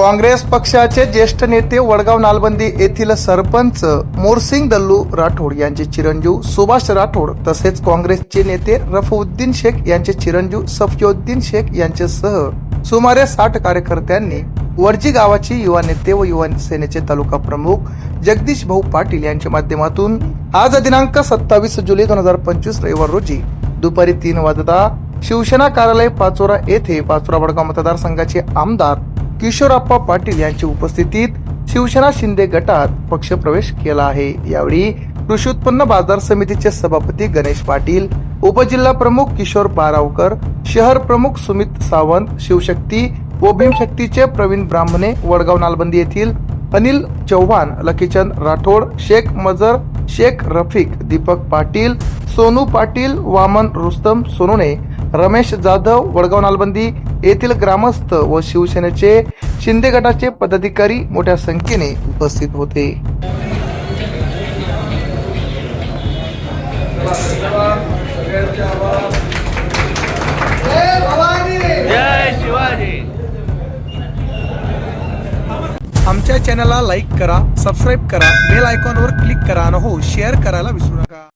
काँग्रेस पक्षाचे ज्येष्ठ नेते वडगाव नालबंदी येथील सरपंच मोरसिंग दल्लू राठोड यांचे चिरंजीव सुभाष राठोड तसेच काँग्रेसचे नेते रफउद्दीन शेख यांचे चिरंजीव सफिउद्दीन शेख यांच्यासह सुमारे साठ कार्यकर्त्यांनी वरजी गावाचे युवा नेते व युवा सेनेचे तालुका प्रमुख जगदीश भाऊ पाटील यांच्या माध्यमातून आज दिनांक सत्तावीस जुलै दोन हजार पंचवीस रविवार रोजी दुपारी तीन वाजता शिवसेना कार्यालय पाचोरा येथे पाचोरा वडगाव मतदारसंघाचे आमदार किशोरप्पा पाटील यांच्या उपस्थितीत शिवसेना शिंदे गटात पक्षप्रवेश केला आहे. यावेळी कृषी उत्पन्न बाजार समितीचे सभापती गणेश पाटील उपजिल्हा प्रमुख किशोर पारावकर शहर प्रमुख सुमित सावंत शिवशक्ती व भीमशक्तीचे प्रवीण ब्राह्मणे वडगाव नालबंदी येथील अनिल चव्हाण लकीचंद राठोड शेख मजर शेख रफिक दीपक पाटील सोनू पाटील वामन रुस्तम सोनोने रमेश जाधव वडगाव नालबंदी येथील ग्रामस्थ व शिवसेनेचे शिंदे गटाचे पदाधिकारी मोठ्या संख्येने उपस्थित होते. आमच्या चॅनलला लाईक करा सबस्क्राईब करा बेल आयकॉनवर क्लिक करा आणि हो शेअर करायला विसरू नका.